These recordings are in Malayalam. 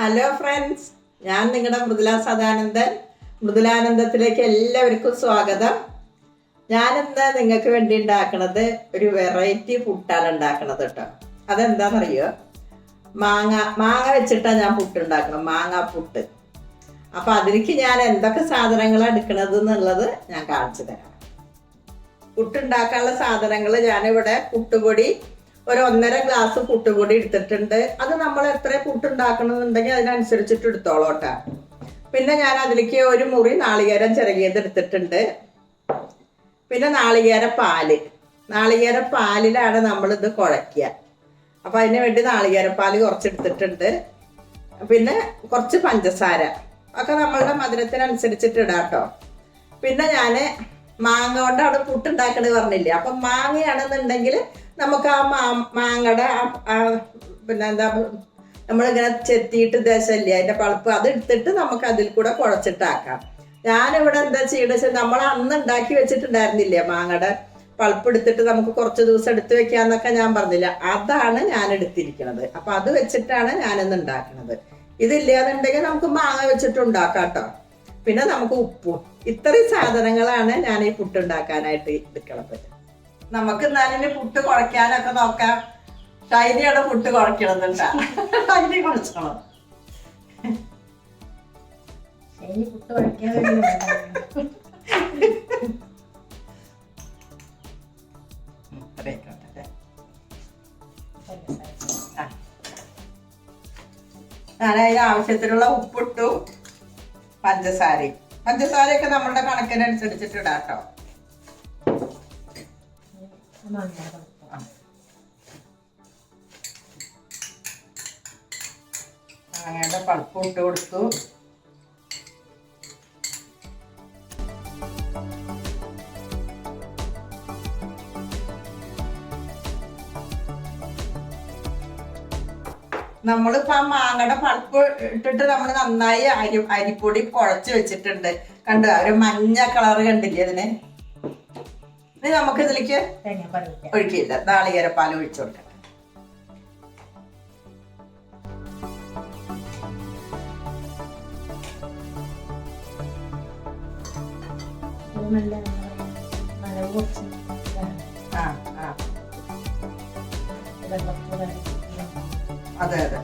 ഹലോ ഫ്രണ്ട്സ് ഞാൻ നിങ്ങളുടെ മൃദുല സദാനന്ദൻ. മൃദുലാനന്ദത്തിലേക്ക് എല്ലാവർക്കും സ്വാഗതം. ഞാനിന്ന് നിങ്ങൾക്ക് വേണ്ടി ഉണ്ടാക്കണത് ഒരു വെറൈറ്റി പുട്ടാണ് ഉണ്ടാക്കണത് കേട്ടോ. അതെന്താണെന്നറിയോ മാങ്ങ മാങ്ങ വെച്ചിട്ടാണ് ഞാൻ പുട്ട് ഉണ്ടാക്കണം മാങ്ങ പുട്ട് അപ്പോൾ അതിലേക്ക് ഞാൻ എന്തൊക്കെ സാധനങ്ങളാണ് എടുക്കണത് എന്നുള്ളത് ഞാൻ കാണിച്ചു തരാം. പുട്ടുണ്ടാക്കാനുള്ള സാധനങ്ങൾ ഞാനിവിടെ പുട്ടുപൊടി ഒരു ഒന്നര ഗ്ലാസ് പുട്ടുപൊടി എടുത്തിട്ടുണ്ട്. അത് നമ്മൾ എത്ര പുട്ടുണ്ടാക്കണമെന്നുണ്ടെങ്കിൽ അതിനനുസരിച്ചിട്ട് എടുത്തോളോട്ടാ. പിന്നെ ഞാൻ അതിലേക്ക് ഒരു മുറി നാളികേരം ചിറകിയത് എടുത്തിട്ടുണ്ട്. പിന്നെ നാളികേര പാൽ. നാളികേര പാലിലാണ് നമ്മളിത് കുഴയ്ക്കുക. അപ്പം അതിന് വേണ്ടി നാളികേര പാൽ കുറച്ചെടുത്തിട്ടുണ്ട്. പിന്നെ കുറച്ച് പഞ്ചസാര. ഒക്കെ നമ്മളുടെ മധുരത്തിനനുസരിച്ചിട്ട് ഇടാം കേട്ടോ പിന്നെ ഞാൻ മാങ്ങ കൊണ്ട് അവിടെ പുട്ടുണ്ടാക്കണ പറഞ്ഞില്ലേ? അപ്പം മാങ്ങയാണെന്നുണ്ടെങ്കിൽ നമുക്ക് ആ മാ മാങ്ങയുടെ പിന്നെ എന്താ നമ്മളിങ്ങനെ ചെത്തിയിട്ട് ദശല്ലേ അതിന്റെ പളപ്പ് അത് എടുത്തിട്ട് നമുക്ക് അതിൽ കൂടെ കുഴച്ചിട്ടാക്കാം. ഞാനിവിടെ എന്താ ചെയ്യണമെന്ന് വെച്ചാൽ നമ്മൾ അന്ന് ഉണ്ടാക്കി വെച്ചിട്ടുണ്ടായിരുന്നില്ലേ മാങ്ങയുടെ പൾപ്പ് എടുത്തിട്ട് നമുക്ക് കുറച്ച് ദിവസം എടുത്തു വെക്കാന്നൊക്കെ ഞാൻ പറഞ്ഞില്ല. അതാണ് ഞാൻ എടുത്തിരിക്കുന്നത് അപ്പൊ അത് വെച്ചിട്ടാണ് ഞാനിന്ന് ഉണ്ടാക്കുന്നത് ഇതില്ലാന്നുണ്ടെങ്കിൽ നമുക്ക് മാങ്ങ വെച്ചിട്ട് ഉണ്ടാക്കാം കേട്ടോ. പിന്നെ നമുക്ക് ഉപ്പും. ഇത്രയും സാധനങ്ങളാണ് ഞാൻ ഈ പുട്ട് ഉണ്ടാക്കാനായിട്ട് എടുക്കണത് നമുക്ക് എന്നാലിന് പുട്ട് കുഴയ്ക്കാനൊക്കെ നോക്കാം. ഷൈനിയുടെ പുട്ട് കുഴക്കണമെന്നുണ്ടാ ഷൈനി പുട്ട് കഴിക്കാൻ ഞാൻ അതിന് ആവശ്യത്തിനുള്ള ഉപ്പിട്ടു. പഞ്ചസാരയും. പഞ്ചസാരയൊക്കെ നമ്മളുടെ കണക്കിനനുസരിച്ചിട്ട് ഇടാട്ടോ കേട്ടോ മാങ്ങയുടെ പൾപ്പ് ഇട്ട് കൊടുത്തു നമ്മളിപ്പോ ആ മാങ്ങയുടെ പൾപ്പ് ഇട്ടിട്ട് നമ്മൾ നന്നായി അരി അരിപ്പൊടി കുഴച്ച് വെച്ചിട്ടുണ്ട്. കണ്ടോ? ഒരു മഞ്ഞ കളർ കണ്ടില്ലേ അതിന് ഇനി നമുക്ക് ഇതിലേക്ക് ഒഴിക്കില്ല. നാളികേരപ്പാൽ ഒഴിച്ചു കൊടുക്കണം. ആ ആ. അതെ അതെ.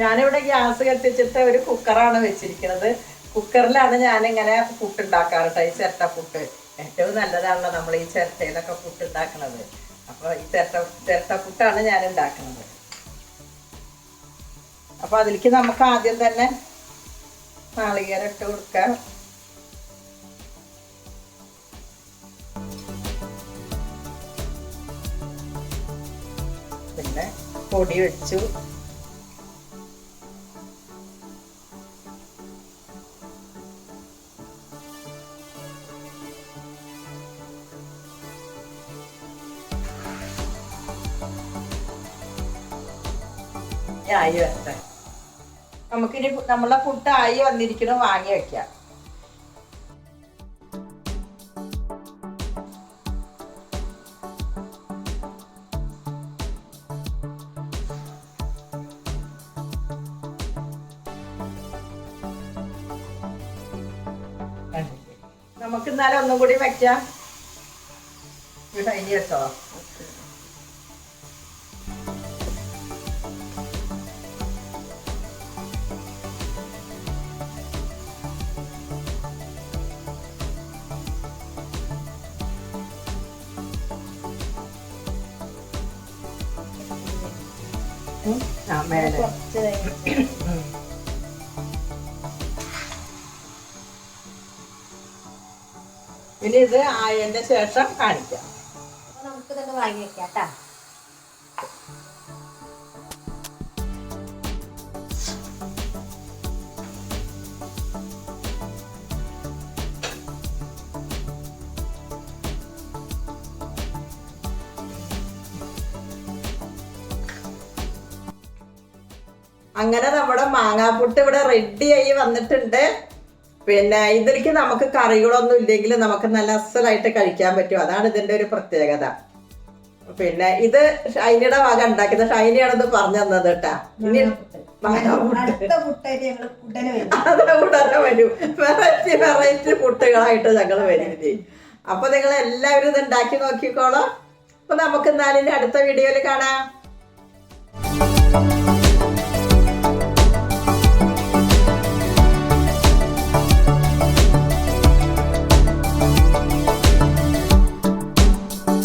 ഞാനിവിടെ ഗ്യാസ് കത്തിച്ചിട്ട് ഒരു കുക്കറാണ് വെച്ചിരിക്കുന്നത്. കുക്കറിലാണ് ഞാനിങ്ങനെ പുട്ടുണ്ടാക്കാറ് കേട്ടോ ഈ ചിരട്ടപ്പുട്ട് ഏറ്റവും നല്ലതാണല്ലോ നമ്മൾ ഈ ചിരട്ടയിലൊക്കെ പുട്ടുണ്ടാക്കണത്. അപ്പോൾ ഈ ചിരട്ട ചിരട്ട പുട്ടാണ് ഞാൻ ഉണ്ടാക്കുന്നത് അപ്പോൾ അതിലേക്ക് നമുക്ക് ആദ്യം തന്നെ നാളികേരം ഇട്ട് കൊടുക്കാം. പിന്നെ പൊടി വെച്ചു. ആയി വരട്ടെ. നമുക്കിനി നമ്മളെ ഫുഡ് ആയി വന്നിരിക്കണം വാങ്ങി വെക്കാം. നമുക്ക് ഇന്നാലും ഒന്നും കൂടി ഇത് കഴിഞ്ഞ് വെച്ചോ ആ മേലെ. കുറച്ച് തേങ്ങ ഇനി ഇത് ആയതിന്റെ ശേഷം കാണിക്കാം. നമുക്ക് ഇതൊക്കെ വാങ്ങി വെക്കാം കേട്ടോ. അങ്ങനെ നമ്മുടെ മാങ്ങാപ്പുട്ട് ഇവിടെ റെഡി ആയി വന്നിട്ടുണ്ട്. പിന്നെ ഇതിലേക്ക് നമുക്ക് കറികളൊന്നും ഇല്ലെങ്കിൽ നമുക്ക് നല്ല അസലായിട്ട് കഴിക്കാൻ പറ്റും. അതാണ് ഇതിന്റെ ഒരു പ്രത്യേകത. പിന്നെ ഇത് ഷൈനിയുടെ വക ഉണ്ടാക്കിയത്. ഷൈനിയാണെന്ന് പറഞ്ഞു തന്നത് കേട്ടാ. ഇനി വരും. അത് ഉടനെ വരും. വെറൈറ്റി വെറൈറ്റി പുട്ടുകളായിട്ട് ഞങ്ങൾ വരുന്നത് അപ്പൊ നിങ്ങൾ എല്ലാവരും ഇത് ഉണ്ടാക്കി നോക്കിക്കോളാം. അപ്പൊ നമുക്ക് എന്നാലും അടുത്ത വീഡിയോയിൽ കാണാം.